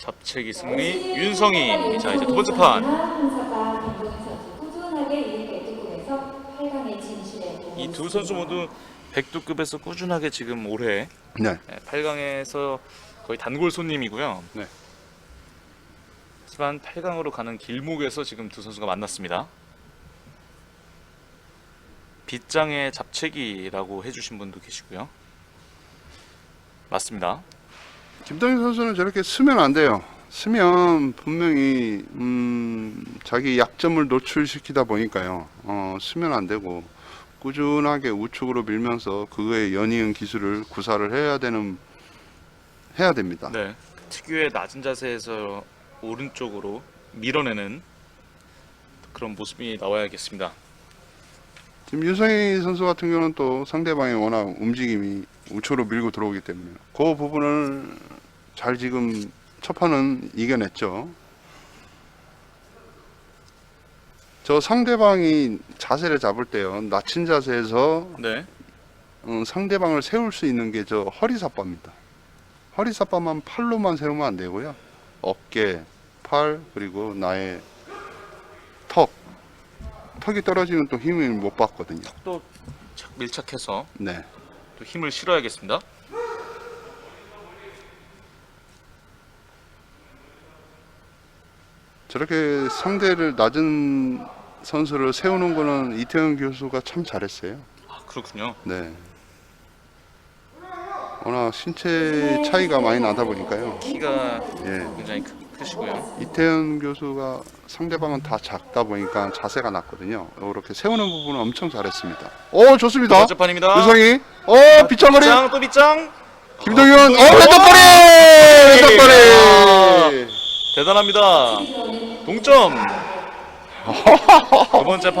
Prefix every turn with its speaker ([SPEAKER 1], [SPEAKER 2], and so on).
[SPEAKER 1] 잡채기 승리 윤성희. 자 이제 두 번째 판.
[SPEAKER 2] 홍사과 김동현 선수 꾸준하게 이 배트골에서 8강에 진출해
[SPEAKER 1] 이두 선수 모두 백두급에서 꾸준하게 지금 올해
[SPEAKER 3] 네.
[SPEAKER 1] 8강에서 거의 단골 손님이고요.
[SPEAKER 3] 네.
[SPEAKER 1] 하지만 8강으로 가는 길목에서 지금 두 선수가 만났습니다. 빗장의 잡채기라고 해주신 분도 계시고요. 맞습니다.
[SPEAKER 3] 김동현 선수는 저렇게 쓰면 안 돼요. 쓰면 분명히 음, 자기 약점을 노출시키다 보니까요. 어, 쓰면 안 되고 꾸준하게 우측으로 밀면서 그거에 연이은 기술을 구사를 해야 되는 해야 됩니다.
[SPEAKER 1] 네. 특유의 낮은 자세에서 오른쪽으로 밀어내는 그런 모습이 나와야겠습니다.
[SPEAKER 3] 지금 윤성희 선수 같은 경우는 또 상대방의 워낙 움직임이 우측으로 밀고 들어오기 때문에 그 부분을 잘 지금 첫 판은 이겨냈죠. 저 상대방이 자세를 잡을 때요. 낮춘 자세에서
[SPEAKER 1] 네.
[SPEAKER 3] 어, 상대방을 세울 수 있는 게 저 허리 삿바입니다. 허리 삿바만 팔로만 세우면 안 되고요. 어깨, 팔 그리고 나의 턱. 턱이 떨어지면 또 힘을 못 받거든요.
[SPEAKER 1] 또착 밀착해서
[SPEAKER 3] 네.
[SPEAKER 1] 또 힘을 실어야겠습니다.
[SPEAKER 3] 저렇게 상대를 낮은 선수를 세우는 거는 이태현 교수가 참 잘했어요.
[SPEAKER 1] 아, 그렇군요.
[SPEAKER 3] 네. 워낙 신체 차이가 많이 나다 보니까요.
[SPEAKER 1] 키가
[SPEAKER 3] 예.
[SPEAKER 1] 굉장히 크, 크시고요.
[SPEAKER 3] 이태현 교수가 상대방은 다 작다 보니까 자세가 낮거든요. 이렇게 세우는 부분은 엄청 잘했습니다. 오 좋습니다.
[SPEAKER 1] 번째 판입니다.
[SPEAKER 3] 유성이. 오 빗장거리.
[SPEAKER 1] 빗장 또 빗장.
[SPEAKER 3] 김동현. 오
[SPEAKER 1] 아,
[SPEAKER 3] 왼쪽거리. 왼쪽거리.
[SPEAKER 1] 대단합니다. 동점. 두 번째 판